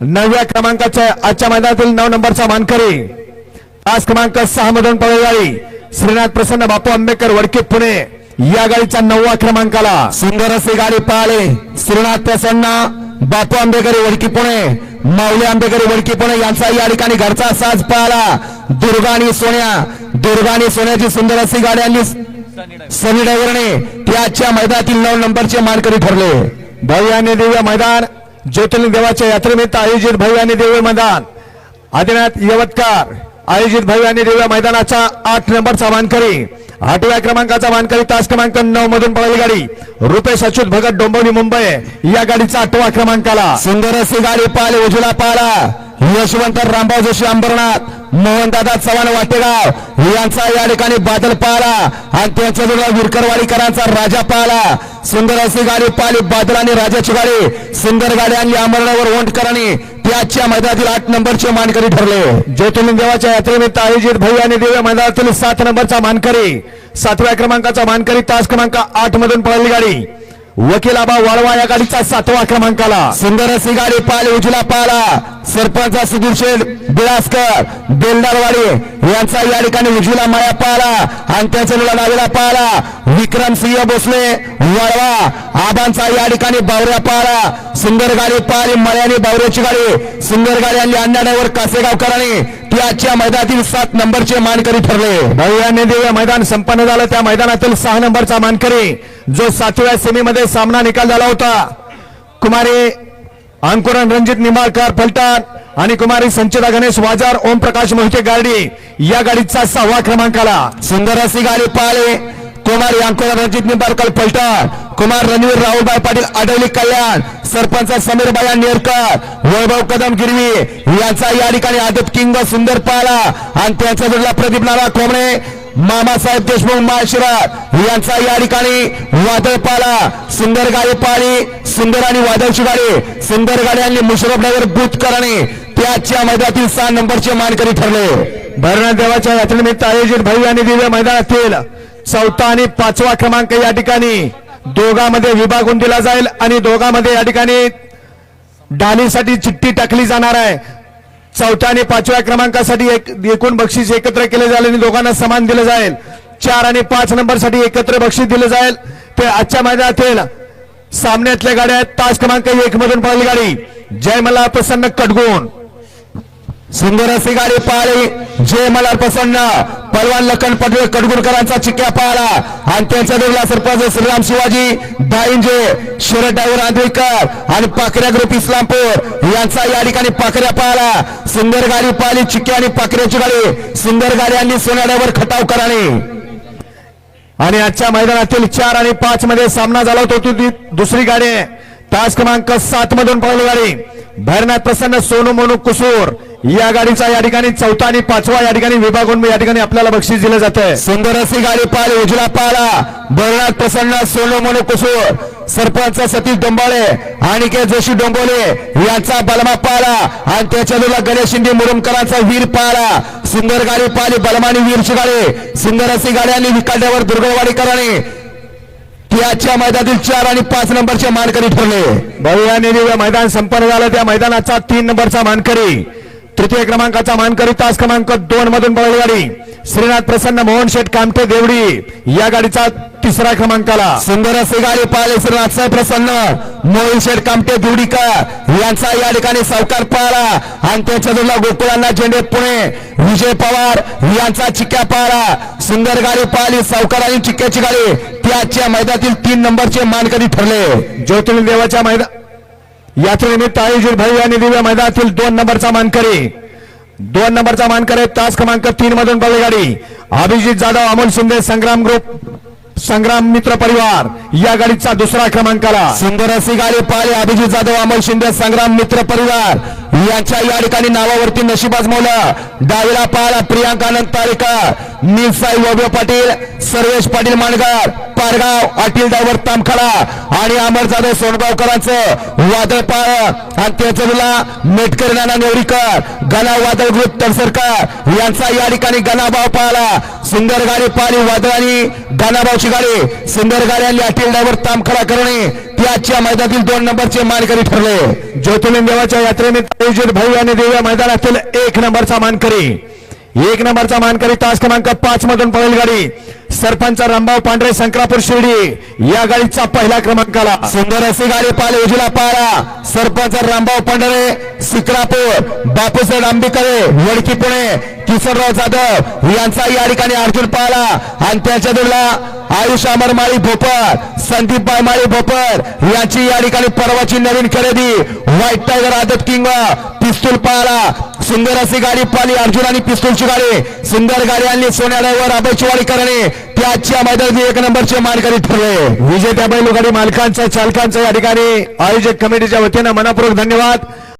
नवव्या क्रमांकाच्या आजच्या मैदानातील नऊ नंबरचा मानकरी. तास क्रमांक सहा मधून गाडी श्रीनाथ प्रसन्न बापू आंबेडकर वडके पुणे. या गाडीच्या नववा क्रमांकाला सुंदर असे गाडी पाळले. श्रीनाथ प्रसन्न बापू आंबेकरी वडकी पुणे. माऊली आंबेकरी वडकी पुणे यांचा या ठिकाणी घरचा साज पाळला. दुर्गा आणि सोन्या दुर्गा आणि सोन्याची सुंदर अशी गाडी आणली. सनी ड्रायव्हरने त्याच्या मैदानातील नऊ नंबरचे मानकरी ठरले. भव्याने दिव्य मैदान. ज्योतिर्लिंग देवाच्या यात्रेनिमित्त आयोजित भव्य आणि दिव्य मैदान. आदिनाथ यवतकार आयोजित भव्य आणि दिव्य मैदानाचा आठ नंबरचा मानकरी. आठव्या क्रमांकाचा मानकरी तास क्रमांक नऊ मधून पळाली गाडी. रुपेश अच्युत भगत डोंबवली मुंबई. या गाडीचा आठवा क्रमांकाला. सुंदर अशी गाडी पाल उजला पाहिला यशवंत रामभाऊ जोशी अंबरनाथ मोहनदादा चव्हाण वाटेगाव यांचा या ठिकाणी बादल पाहला. आणि त्यांच्या जोडला विरकरवाडीकरांचा राजा पाहिला. सुंदर अशी गाडी पाहिली बादल आणि राजाची गाडी. सुंदर गाडी आणली अंबरनावर ओंटकरांनी त्याच्या मैदानातील आठ नंबरचे मानकरी ठरले. ज्योतिर्लिंग देवाच्या यात्रेनिमित्त आयोजित भैया आणि देव मैदानातील सात नंबरचा मानकरी सातव्या क्रमांकाचा मानकरी तास क्रमांक आठ मधून पळाली गाडी. वकील आबा वाळवा या गाडीचा सातवा क्रमांकाला. सुंदर अशी गाडी पाहिली उजला पाहिला सरपंच सुधीर शेठ बिळासकर बेलदारवाडी यांचा या ठिकाणी उजवीला माया पाहिला आणि त्याच्या मुला डावीला पाहिला विक्रम सिंह भोसले वळवा. आबांचा या ठिकाणी बावऱ्या पाहिला सुंदर गाडी पाहिली मळ्याने बावऱ्याची गाडी. सुंदर गाडी आणली अण्णा ड्रायव्हर कासेगावकरांनी. ती आजच्या मैदानातील सात नंबरचे मानकरी ठरले. आणि दिव्य मैदान संपन्न झालं. त्या मैदानातील सहा नंबरचा मानकरी जो सातव्या सेमीमध्ये सामना निकाल झाला होता कुमारी अंकुरन रणजित निंबाळकर फलटण आणि कुमारी संचिता गणेश वाजार ओम प्रकाश मोहिते गाडी या गाडीचा सहावा क्रमांकाला. सुंदर अशी गाडी पाहिले कुमारी अंकुरण रणजित निंबाळकर पलटण कुमार रणवीर राहुलभाई पाटील आडवली कल्याण. सरपंच समीर नेरकर. वैभव कदम गिरवी यांचा या ठिकाणी आदत किंग सुंदर पाहिला आणि त्यांचा जोडला प्रदीप नारा कोंबडे. मामासाहेब देशमुख माळशिरात यांचा या ठिकाणी वादळ पाला. सुंदर गाडी पाळी. सुंदर आणि वादळची गाडी. सुंदर गाडी आणि मुशरफ ड्रायव्हर करणे. त्याच्या मैदानातील सहा नंबरचे मानकरी ठरले. भरणाथ देवाच्या यात्रेनिमित्त आयोजित भव्य आणि दिव्य मैदानातील चौथा आणि पाचवा क्रमांक या ठिकाणी दोघांमध्ये विभागून दिला जाईल आणि दोघांमध्ये या ठिकाणी डालीसाठी चिठ्ठी टाकली जाणार आहे. चौथ्या आणि पाचव्या क्रमांकासाठी एक एकूण बक्षीस एकत्र केले जाईल आणि दोघांना समान दिलं जाईल. चार आणि पाच नंबरसाठी एकत्र बक्षीस दिलं जाईल. ते आजच्या मैदानातील सामन्यातल्या गाड्या आहेत. तास क्रमांक एक मधून पडली गाडी. जय मला प्रसन्न कडगुण सुंदर अशी गाडी पाहिली जय मला प्रसन्न पलवान लखन पटवे कडगुरकरांचा चिक्क्या पाहिला आणि त्यांचा देवला सरपंच श्रीराम शिवाजी दाईंजे शरद डायव्हर आंधळीकर आणि पाखऱ्या ग्रुप इस्लामपूर यांचा या ठिकाणी पाखऱ्या पाहिला सुंदर गाडी पाहिली चिक्क्या आणि पाखऱ्याची गाडी. सुंदर गाडी आणली सोन्या डायव्हर आणि आजच्या मैदानातील चार आणि पाच मध्ये सामना झाला होता दुसरी गाडी. तास क्रमांक सात मधून पळाली गाडी. भैरनाथ प्रसन्न सोनू मोनू कुसूर. या गाडीचा या ठिकाणी चौथा आणि पाचवा या ठिकाणी विभागून या ठिकाणी आपल्याला बक्षीस दिलं जात आहे सुंदर अशी गाडी पाहिली उजला पाहिला. बरनाथ प्रसन्न सोनो मोनो कुसूर. सरपंच सतीश डोंबाळे आणि के जोशी डोंबोले यांचा बलमा पाहिला. आणि त्याच्या जोडला गणेश शिंदे मुरुमकरांचा वीर पाहिला. सुंदर गाडी पाहिली बलमानी वीरची गाडी. सुंदर अशी गाडी आणि विकाट्यावर दुर्गवाडीकरांनी त्याच्या मैदानातील चार आणि पाच नंबरचे मानकरी ठरले. आणि दिव्य मैदान संपन्न झालं. त्या मैदानाचा तीन नंबरचा मानकरी. तृतीय क्रमांकाचा मानकरी तास क्रमांक दोन मधून पळाली गाडी. श्रीनाथ प्रसन्न मोहन शेठ कामटे देवडी. या गाडीचा तिसरा क्रमांकाला. सुंदर असे गाडी पाहिले श्रीनाथसाहेब प्रसन्न मोहिल शेठ कामटे दुडीकर यांचा या ठिकाणी सावकार पाहिला आणि त्याच्या जोडला गोकुळांना झेंडे पुणे. विजय पवार यांचा चिक्क्या पाहिला सुंदर गाडी पाहिली सावकार आणि चिक्क्याची गाडी. त्याच्या मैदानातील तीन नंबरचे मानकरी ठरले. ज्योतिर्लिंग देवाच्या मैदान यात्रेनिमित्त आयोजित भव्य आणि दिव्य मैदानातील दोन नंबरचा मानकरी दोन नंबरचा मानकरी तास क्रमांक तीन मधून गाडी अभिजित जाधव अमोल शिंदे संग्राम ग्रुप संग्राम मित्र परिवार या गाडीचा दुसरा क्रमांकाला. सुंदर अशी गाडी पाहिली अभिजित जाधव अमोल शिंदे संग्राम मित्र परिवार. यांच्या या ठिकाणी नावावरती नशिबाज मौला डावीला पाहिला प्रियांका अनंत निसाई वैभव पाटील सर्वेश पाटील माणगार पारगाव अटील डायव्हर तामखडा आणि अमर जाधव सोनगावकरांचं वादळ पाळ. आणि त्याचं मेटकर नाना नेवरीकर गणा वादळ ग्रुप तरसरकर यांचा या ठिकाणी गणाभाव पाळला सुंदर गाडी पाहिली वादळाने गणाभावची गाडी. सुंदर गाडी आणि अटील डायव्हर तामखडा करणे. त्याच्या मैदानातील दोन नंबरचे मानकरी ठरले. ज्योतिर्लिंग देवाच्या यात्रेनिमित्त आयोजित भाऊ आणि देव्या मैदानातील एक नंबरचा मानकरी. एक नंबरचा मानकरी तास क्रमांक पाच मधून पळेल गाडी. सरपंच रामभाव पांढरे संक्रापूर शिर्डी या गाडीचा पहिला क्रमांकाला. सुंदर अशी गाडी पाले उजला पाळा सरपंच रामभाव पांढरे सिक्रापूर बापूसाहेब आंबेकरे वडकी पुणे किशोरराव जाधव यांचा या ठिकाणी अर्जुन पाहला. आणि त्याच्या जोडला आयुष अमरमाळी भोपर संदीप माळी भोपर यांची या ठिकाणी परवाची नवीन खरेदी. व्हाईट टायगर आदत किंग पिस्तूल पाहला. सुंदर अशी गाडी पाली अर्जुन आणि पिस्तूलची गाडी. सुंदर गाडी आणली सोन्या ड्रायव्हर अभयची वाडी करणे त्याच्या मैदानात एक नंबरचे मानकरी ठरले. विजेत्या बैलगाडी मालकांचा चालकांचा या ठिकाणी आयोजक कमिटीच्या वतीनं मनापूर्वक धन्यवाद.